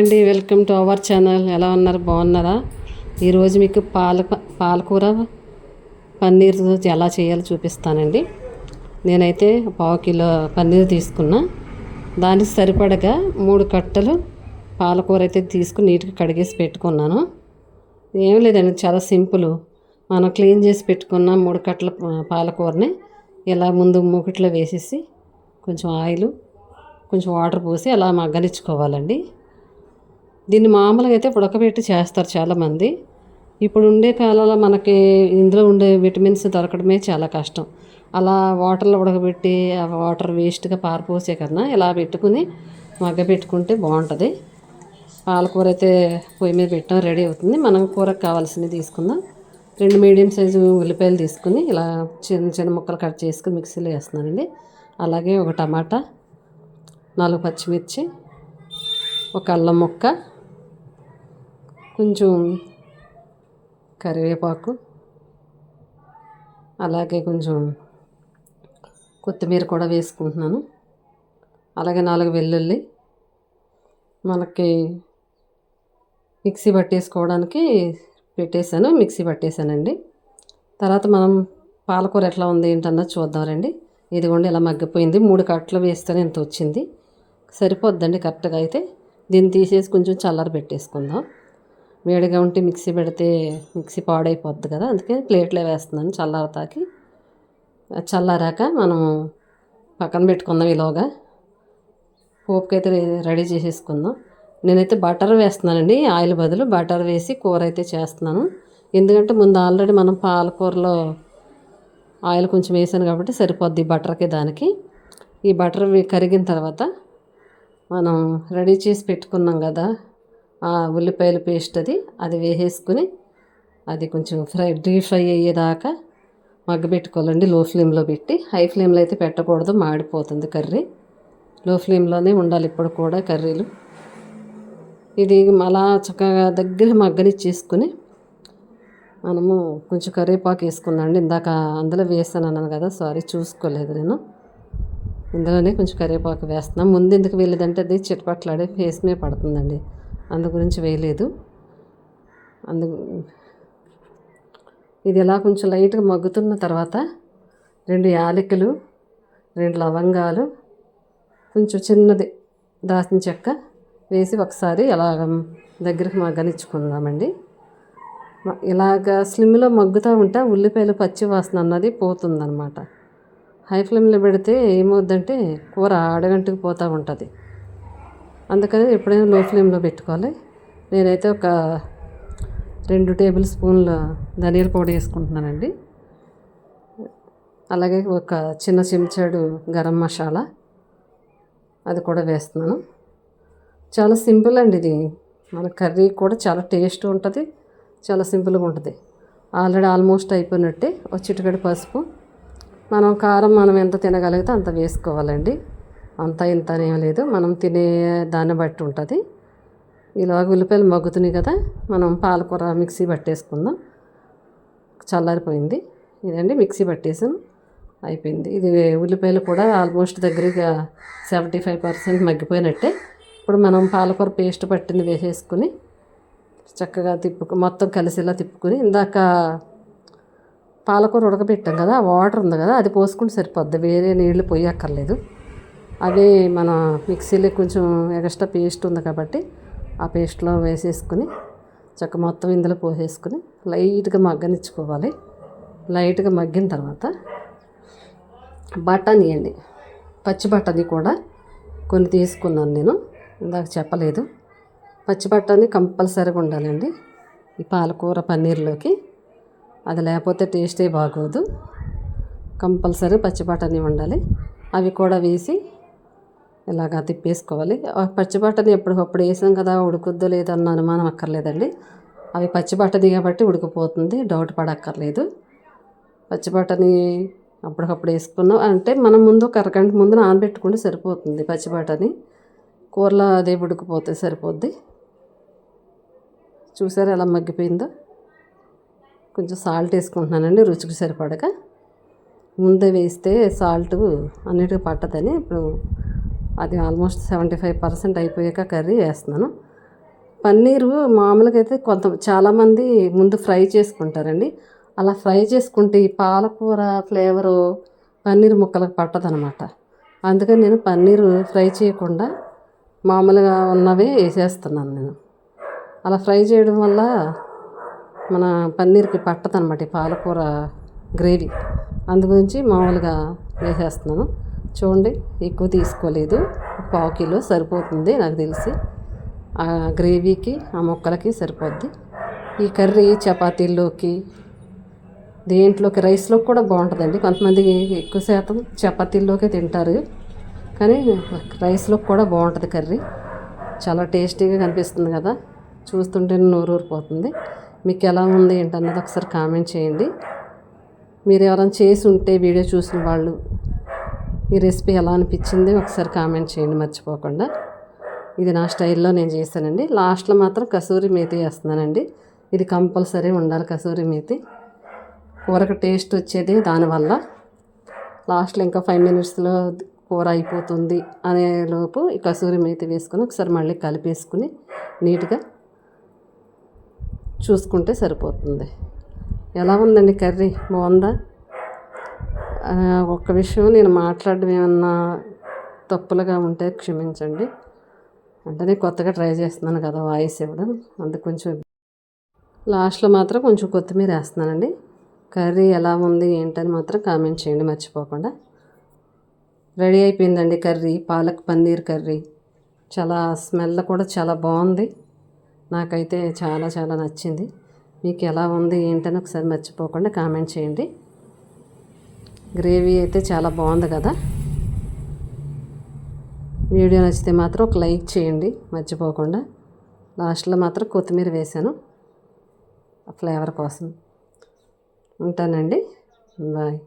అండి welcome to our channel. ఎలా ఉన్నారు? బాగున్నారా? ఈరోజు మీకు పాల పాలకూర పన్నీర్ ఎలా చేయాలో చూపిస్తానండి. నేనైతే పావు కిలో పన్నీర్ తీసుకున్నా. దానికి సరిపడగా మూడు కట్టలు పాలకూర అయితే తీసుకుని నీట్గా కడిగేసి పెట్టుకున్నాను. ఏం లేదండి చాలా సింపుల్. మనం క్లీన్ చేసి పెట్టుకున్న మూడు కట్టల పాలకూరని ఇలా ముందు మూకిట్లో వేసేసి కొంచెం ఆయిల్ కొంచెం వాటర్ పోసి అలా మగ్గనిచ్చుకోవాలండి. దీన్ని మామూలుగా అయితే ఉడకబెట్టి చేస్తారు చాలామంది. ఇప్పుడు ఉండే కాలంలో మనకి ఇందులో ఉండే విటమిన్స్ దొరకడమే చాలా కష్టం. అలా వాటర్లో ఉడకబెట్టి ఆ వాటర్ వేస్ట్గా పారిపోసే కన్నా ఇలా పెట్టుకుని మగ్గ పెట్టుకుంటే బాగుంటుంది. పాలకూర అయితే పొయ్యి మీద పెట్టడం రెడీ అవుతుంది. మనం కూరకు కావాల్సినవి తీసుకుందాం. రెండు మీడియం సైజు ఉల్లిపాయలు తీసుకుని ఇలా చిన్న చిన్న ముక్కలు కట్ చేసుకుని మిక్సీలో వేస్తున్నానండి. అలాగే ఒక టమాటా నాలుగు పచ్చిమిర్చి ఒక అల్లం ముక్క కొంచెం కరివేపాకు అలాగే కొంచెం కొత్తిమీర కూడా వేసుకుంటున్నాను. అలాగే నాలుగు వెల్లుల్లి మనకి మిక్సీ పట్టేసుకోవడానికి పెట్టేశాను మిక్సీ పట్టేశానండి. తర్వాత మనం పాలకూర ఎట్లా ఉంది ఏంటన్నది చూద్దాం రండి. ఇదిగోండి ఇలా మగ్గిపోయింది. మూడు కట్టలు వేస్తేనే ఇంత వచ్చింది? సరిపోద్దండి కరెక్ట్గా అయితే. దీన్ని తీసేసి కొంచెం చల్లారి పెట్టేసుకుందాం. వేడిగా ఉంటే మిక్సీ పెడితే మిక్సీ పాడైపోద్ది కదా అందుకే ప్లేట్లో వేస్తున్నాను చల్లారతాకి. చల్లారాక మనం పక్కన పెట్టుకుందాం ఈలోగా. పోపుకైతే రెడీ చేసేసుకుందాం. నేనైతే బటర్ వేస్తున్నానండి ఆయిల్ బదులు బటర్ వేసి కూర అయితే చేస్తున్నాను. ఎందుకంటే ముందు ఆల్రెడీ మనం పాలకూరలో ఆయిల్ కొంచెం వేసాను కాబట్టి సరిపోద్ది బటర్కి దానికి. ఈ బటర్ కరిగిన తర్వాత మనం రెడీ చేసి పెట్టుకున్నాం కదా ఉల్లిపాయల పేస్ట్ అది అది వేసేసుకుని అది కొంచెం ఫ్రై డీప్ ఫ్రై అయ్యేదాకా మగ్గబెట్టుకోవాలండి. లో ఫ్లేమ్లో పెట్టి హై ఫ్లేమ్లో అయితే పెట్టకూడదు మాడిపోతుంది కర్రీ. లో ఫ్లేమ్లోనే ఉండాలి ఇప్పుడు కూడా కర్రీలు. ఇది అలా చక్కగా దగ్గర మగ్గనిచ్చేసుకుని మనము కొంచెం కరివేపాకు వేసుకుందండి ఇందాక అందులో వేస్తాను అన్నాను కదా సారీ చూసుకోలేదు నేను. ఇందులోనే కొంచెం కరివేపాకు వేస్తున్నాం ముందు ఎందుకు వెళ్ళేదంటే అది చిటపట్లాడే ఫేస్ మీద పడుతుందండి. అందు గురించి వేయలేదు. అందు ఇది ఇలా కొంచెం లైట్గా మగ్గుతున్న తర్వాత రెండు యాలకులు రెండు లవంగాలు కొంచెం చిన్నది దాచిన చెక్క వేసి ఒకసారి అలా దగ్గరికి మగ్గనిచ్చుకుందామండి. ఇలాగ స్లిమ్లో మగ్గుతూ ఉంటే ఉల్లిపాయలు పచ్చి వాసన అన్నది పోతుందన్నమాట. హై ఫ్లేమ్లో పెడితే ఏమవుద్దంటే కూర అడగంటుకు పోతూ ఉంటుంది. అందుకని ఎప్పుడైనా లో ఫ్లేమ్లో పెట్టుకోవాలి. నేనైతే ఒక రెండు టేబుల్ స్పూన్ల ధనియాల పొడి వేసుకుంటున్నానండి. అలాగే ఒక చిన్న చెంచాడు గరం మసాలా అది కూడా వేస్తున్నాను. చాలా సింపుల్ అండి ఇది. మన కర్రీ కూడా చాలా టేస్ట్ ఉంటుంది చాలా సింపుల్గా ఉంటుంది. ఆల్రెడీ ఆల్మోస్ట్ అయిపోయినట్టే. ఒక చిటికడి పసుపు. మనం కారం మనం ఎంత తినగలిగితే అంత వేసుకోవాలండి. అంత ఇంత అనేం లేదు. మనం తినే దాన్ని బట్టి ఉంటుంది. ఇలాగ ఉల్లిపాయలు మగ్గుతున్నాయి కదా మనం పాలకూర మిక్సీ పట్టేసుకుందాం. చల్లారిపోయింది. ఇదండి మిక్సీ పట్టేసాను అయిపోయింది. ఇది ఉల్లిపాయలు కూడా ఆల్మోస్ట్ దగ్గరగా సెవెంటీ ఫైవ్ పర్సెంట్ మగ్గిపోయినట్టే. ఇప్పుడు మనం పాలకూర పేస్ట్ పట్టింది వేసేసుకుని చక్కగా తిప్పుకు మొత్తం కలిసేలా తిప్పుకుని ఇందాక పాలకూర ఉడకబెట్టాం కదా ఆ వాటర్ ఉంది కదా అది పోసుకుంటే సరిపోద్ది. వేరే నీళ్ళు పోయక్కర్లేదు. అవి మన మిక్సీలో కొంచెం ఎక్స్ట్రా పేస్ట్ ఉంది కాబట్టి ఆ పేస్ట్లో వేసేసుకుని చక్క మొత్తం ఇందులో పోసేసుకుని లైట్గా మగ్గనిచ్చుకోవాలి. లైట్గా మగ్గిన తర్వాత బఠానీ అండి పచ్చి బఠానీ కూడా కొన్ని తీసుకున్నాను నేను ఇందాక చెప్పలేదు. పచ్చి బఠానీ కంపల్సరీగా ఉండాలండి ఈ పాలకూర పన్నీర్లోకి. అది లేకపోతే టేస్టే బాగోదు. కంపల్సరీ పచ్చి బఠానీ ఉండాలి అవి కూడా వేసి ఇలాగా తిప్పేసుకోవాలి. ఆ పచ్చి ఎప్పటికప్పుడు వేసాం కదా ఉడుకుద్దో లేదో అన్న అనుమానం అక్కర్లేదండి. అవి పచ్చి కాబట్టి ఉడికిపోతుంది డౌట్ పడక్కర్లేదు. పచ్చిబట్టని అప్పటికప్పుడు వేసుకున్నాం. అంటే మనం ముందు ఒక అరగంట ముందు నానబెట్టుకుంటే సరిపోతుంది పచ్చి బట్టని. కూరలో అదే ఉడికిపోతే సరిపోద్ది. చూసారా ఎలా మగ్గిపోయిందో? కొంచెం సాల్ట్ వేసుకుంటున్నానండి రుచికి సరిపడగా. ముందే వేస్తే సాల్ట్ అన్నిటికీ పట్టదని ఇప్పుడు అది ఆల్మోస్ట్ సెవెంటీ ఫైవ్ పర్సెంట్ అయిపోయాక కర్రీ వేస్తున్నాను. పన్నీరు మామూలుగా అయితే కొంత చాలామంది ముందు ఫ్రై చేసుకుంటారండి. అలా ఫ్రై చేసుకుంటే ఈ పాలకూర ఫ్లేవరు పన్నీర్ ముక్కలకు పట్టదనమాట. అందుకని నేను పన్నీరు ఫ్రై చేయకుండా మామూలుగా ఉన్నవే వేసేస్తున్నాను నేను. అలా ఫ్రై చేయడం వల్ల మన పన్నీర్కి పట్టదనమాట ఈ పాలకూర గ్రేవీ. అందుగురించి మామూలుగా వేసేస్తున్నాను. చూడండి ఎక్కువ తీసుకోలేదు. పావు కిలో సరిపోతుంది నాకు తెలిసి. ఆ గ్రేవీకి ఆ ముక్కలకి సరిపోద్ది. ఈ కర్రీ చపాతీల్లోకి దేంట్లోకి రైస్లోకి కూడా బాగుంటుందండి. కొంతమంది ఎక్కువ శాతం చపాతీల్లోకే తింటారు. కానీ రైస్లోకి కూడా బాగుంటుంది కర్రీ. చాలా టేస్టీగా కనిపిస్తుంది కదా. చూస్తుంటే నోరు ఊరిపోతుంది మీకు ఎలా ఉంది ఏంటన్నది ఒకసారి కామెంట్ చేయండి. మీరు ఎవరైనా చేసి ఉంటే వీడియో చూసిన వాళ్ళు ఈ రెసిపీ ఎలా అనిపించింది ఒకసారి కామెంట్ చేయండి మర్చిపోకుండా. ఇది నా స్టైల్లో నేను చేశానండి. లాస్ట్లో మాత్రం కసూరి మేతి వేస్తున్నానండి. ఇది కంపల్సరీ ఉండాలి కసూరి మేతి. కూరకు టేస్ట్ వచ్చేది దానివల్ల. లాస్ట్లో ఇంకా ఫైవ్ మినిట్స్లో కూర అయిపోతుంది అనే లోపు ఈ కసూరి మేతి వేసుకొని ఒకసారి మళ్ళీ కలిపేసుకుని నీట్గా చూసుకుంటే సరిపోతుంది. ఎలా ఉందండి కర్రీ? బాగుందా? ఒక్క విషయం నేను మాట్లాడడం ఏమన్నా తప్పులుగా ఉంటే క్షమించండి. అంటే నేను కొత్తగా ట్రై చేస్తున్నాను కదా వాయిస్ ఇవ్వడం. అందుకు కొంచెం లాస్ట్లో మాత్రం కొంచెం కొత్తిమీర వేస్తున్నానండి. కర్రీ ఎలా ఉంది ఏంటని మాత్రం కామెంట్ చేయండి మర్చిపోకుండా. రెడీ అయిపోయిందండి కర్రీ పాలక్ పన్నీర్ కర్రీ. చాలా స్మెల్ కూడా చాలా బాగుంది. నాకైతే చాలా చాలా నచ్చింది. మీకు ఎలా ఉంది ఏంటని ఒకసారి మర్చిపోకుండా కామెంట్ చేయండి. గ్రేవీ అయితే చాలా బాగుంది కదా. వీడియో నచ్చితే మాత్రం ఒక లైక్ చేయండి మర్చిపోకుండా. లాస్ట్లో మాత్రం కొత్తిమీర వేసాను. ఫ్లేవర్ కోసం. ఉంటానండి. బాయ్.